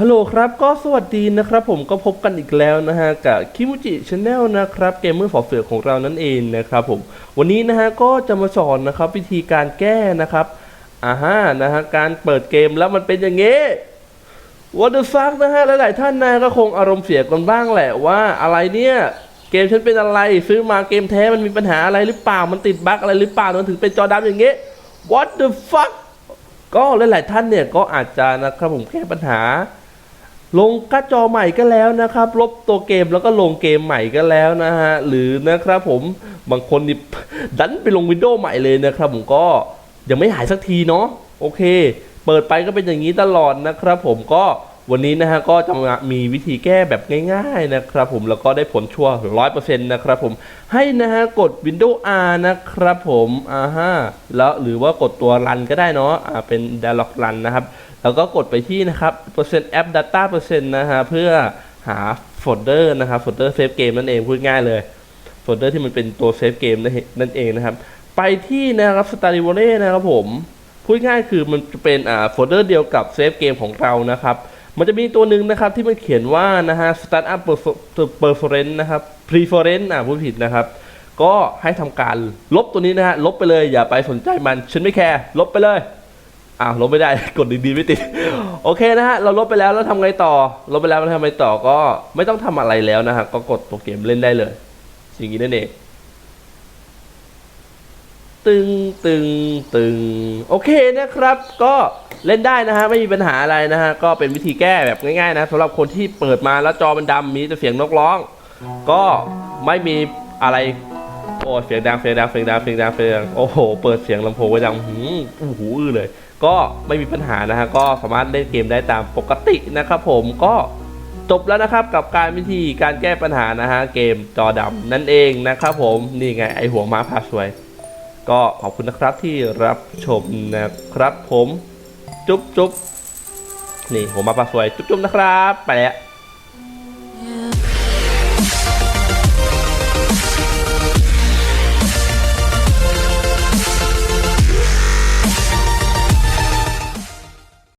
ฮัลโหลครับก็สวัสดีนะครับผมก็พบกันอีกแล้วนะฮะกับคิมูจิชาแนลนะครับเกมเมอร์ฝอเฟือกของเรานั่นเองนะครับผมวันนี้นะฮะก็จะมาสอนนะครับวิธีการแก้นะครับอ่าฮะนะฮะการเปิดเกมแล้วมันเป็นอย่างงี้ What the fuck นะฮะหลายๆท่านนะก็คงอารมณ์เสียกันบ้างแหละว่าอะไรเนี่ยเกมฉันเป็นอะไรซื้อมาเกมแท้มันมีปัญหาอะไรหรือเปล่ามันติดบั๊กอะไรหรือเปล่ามันถึงเป็นจอดำอย่างงี้ What the fuck ก็หลายๆท่านเนี่ยก็อาจจะนะครับผมแก้ปัญหา ลงการ์ดจอใหม่ก็แล้วนะครับ ลบตัวเกมแล้วก็ลงเกมใหม่ก็แล้วนะฮะ หรือนะครับผมบางคนนี่ดันไปลงวินโดว์ใหม่เลยนะครับผมก็ยังไม่หายสักทีเนาะโอเค เปิดไปก็เป็นอย่างนี้ตลอดนะครับผมก็ วันนี้นะฮะก็จะมีวิธีแก้แบบง่ายๆนะครับผมแล้วก็ได้ผลชัวร้อยเปอร์เซ็นต์นะครับผมให้นะฮะกด Windows R นะครับผมอ่าฮะแล้วหรือว่ากดตัวรันก็ได้เนาะอ่าเป็น Dialog Run นะครับ แล้วก็กดไปที่นะครับเปอร์เซ็นต์แอป Data เปอร์เซ็นต์นะฮะเพื่อหาโฟลเดอร์นะครับโฟลเดอร์เซฟเกมนั่นเองพูดง่ายเลยโฟลเดอร์ที่มันเป็นตัวเซฟเกมนั่นเองนะครับ ไปที่นะครับ s t a r i v o l e นะครับผมพูดง่ายคือมันจะเป็นอ่าโฟลเดอร์เดียวกับเซฟเกมของเรานะครับ มันจะมีตัวหนึ่งนะครับที่มันเขียนว่านะฮะ Startup Preference นะครับ Preference อ่าพูดผิดนะครับ ก็ให้ทำการลบตัวนี้นะฮะ ลบไปเลยอย่าไปสนใจมัน ฉันไม่แคร์ ลบไปเลย อ้าว ลบไม่ได้ กดดีๆไม่ติด โอเคนะฮะ เราลบไปแล้วแล้วทำไงต่อ ลบไปแล้วแล้วทำไงต่อ ก็ไม่ต้องทำอะไรแล้วนะฮะ ก็กดตัวเกมเล่นได้เลย สิ่งนี้นั่นเองตึงตึงตึงโอเคนะครับก็ เล่นได้นะฮะไม่มีปัญหาอะไรนะฮะก็เป็นวิธีแก้แบบง่ายๆนะสำหรับคนที่เปิดมาแล้วจอมันดำมีแต่เสียงนกร้อง ก็ไม่มีอะไรโอ้เสียงดังเสียงดังเสียงดังเสียงดังเสียงดังโอ้โหเปิดเสียงลำโพงไว้ดังหืมอู้หูอื้อเลย ก็ไม่มีปัญหานะฮะก็สามารถเล่นเกมได้ตามปกตินะครับผมก็จบแล้วนะครับกับการวิธีการแก้ปัญหานะฮะเกมจอดำนั่นเองนะครับผมนี่ไงไอหัวม้าพาสวย ก็ขอบคุณนะครับที่รับชมนะครับผม จุ๊บจุ๊บนี่ผมมาปลาสวยจุ๊บจุ๊บนะครับ ไปแล้ว